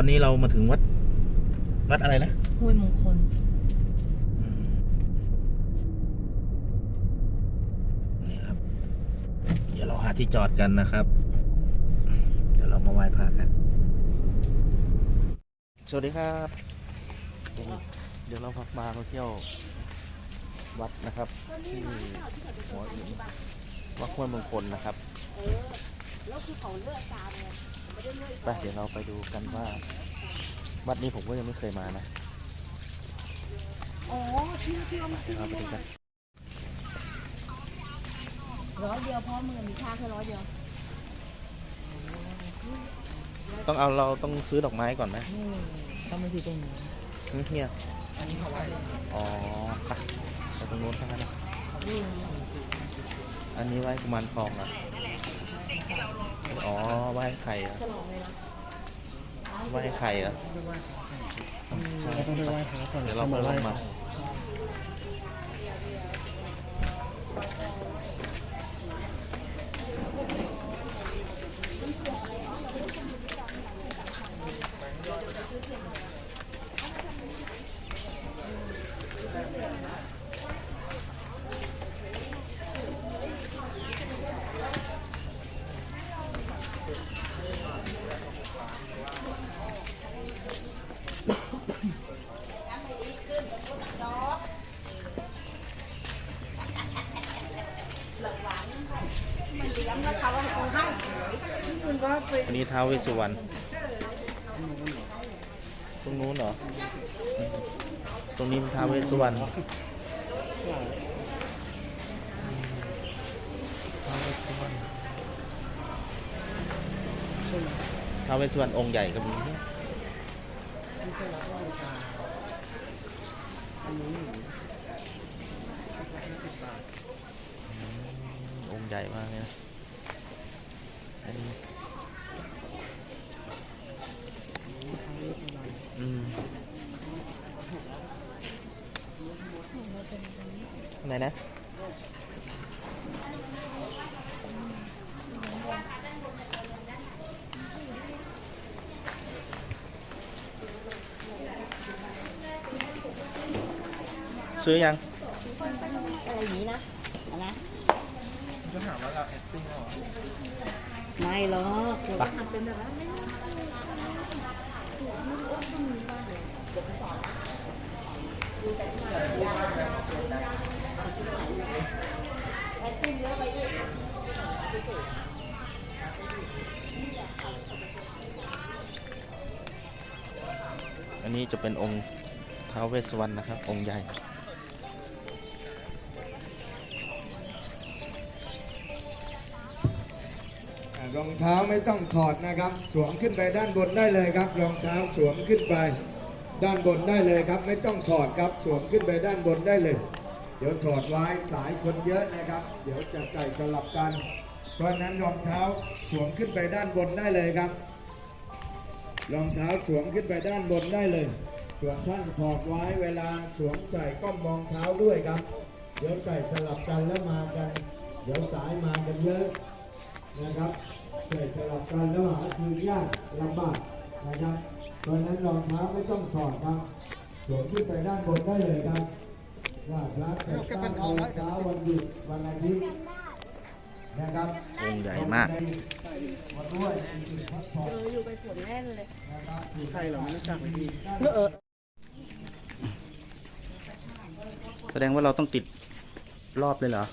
อนนี้เรามาถึงวัด วัดอะไรนะห้วยมงคลอืมนี่ครับ เดี๋ยวเราหาที่จอดกันนะครับ เดี๋ยวเรามาไหว้พระกัน สวัสดีครับ เดี๋ยวเราพักมาเราเที่ยววัดนะครับ ที่หัวหินวัดห้วยมงคลนะครับ ไปเดี๋ยวเราไปดูกันว่า วัดนี้ผมก็ยังไม่เคยมานะอ๋อที่ที่ว่าเดี๋ยวเราไปดูกันร้อยเดียวเพราะมือมีค่าแค่ร้อยเดียวต้องเอาเราต้องซื้อดอกไม้ก่อนไหมต้องไปที่ตรงนี้อืมเนี่ยอันนี้เขาไว้อ๋อไปไปตรงนู้นเท่านั้นนะอันนี้ไหว้กุมารทองอะ อ๋อไหว้ไข่อะฉลองเลยนะไหว้ไข่อะใช่ต้องไปไหว้พระก่อนเดี๋ยวเรามาลองมา อันนี้ท้าวเวสสุวรรณตรงนู้นเหรอ ตรงนี้เป็นท้าวเวสสุวรรณท้าวเวสสุวรรณท้าวเวสสุวรรณองค์ใหญ่ก็มีเนี่ยองค์ใหญ่มากเลยนะอันนี้อืม ไหนนะซื้อยัง อะไรอย่างนี้นะเอานะจะถามว่าเราแอคติ้งเหรอ ไม่หรอกเราก็ทำเป็นแบบว่าไม่ อันนี้จะเป็นองค์ท้าวเวสสวรรณนะครับ องค์ใหญ่รองเท้าไม่ต้องถอดนะครับ สวมขึ้นไปด้านบนได้เลยครับ รองเท้าสวมขึ้นไป ด้านบนได้เลยครับ ไม่ต้องถอดครับสวมขึ้นไปด้านบนได้เลย เดี๋ยวถอดไว้สายคนเยอะนะครับ เดี๋ยวจะใส่สลับกัน เพราะนั้นรองเท้าสวมขึ้นไปด้านบนได้เลยครับรองเท้าสวมขึ้นไปด้านบนได้เลยส่วนท่านถอดไว้เวลาสวมใส่ก็มองเท้าด้วยครับ เดี๋ยวใส่สลับกันแล้วมากัน เดี๋ยวสายมากันเยอะนะครับเกิดสลับกันแล้วหาคืนยากลำบากนะครับ เพราะฉะนั้นรองเท้าไม่ต้องถอดครับสวมขึ้นไปด้านบนได้เลยครับว่าพระแต่ตั้งรองเช้าวันหยุดวันอาทิตย์นะครับองค์ใหญ่มากมาด้วยมีจุดพักผ่อนเอออยู่ไปฝนแน่นเลยนะครับใครเหรอไม่รู้จักเลยพี่เออแสดงว่าเราต้องติดรอบเลยเหรอ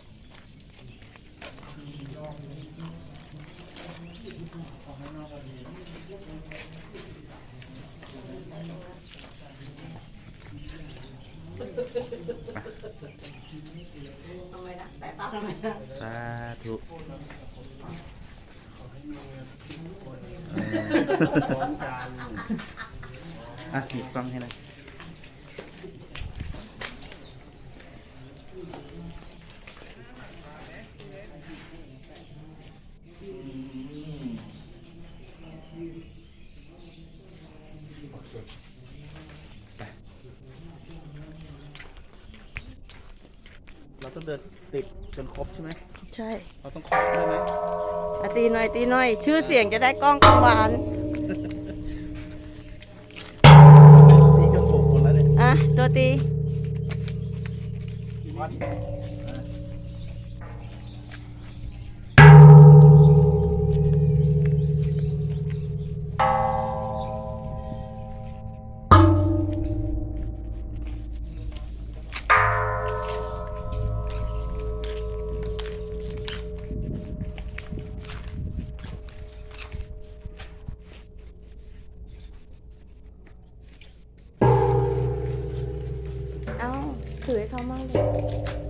ทำไมนะแต่ตาทำไมนะสาธุอะหยิบกล้องให้หนะ ราต้องเดินติดจนครบใช่ไหมใช่ เราต้องครบใช่ไหมตีหน่อยตีหน่อย ชื่อเสียงจะได้กล้องกังวานตีจนถูกคนแล้วเนี่ยอะตัวตี วัด ลย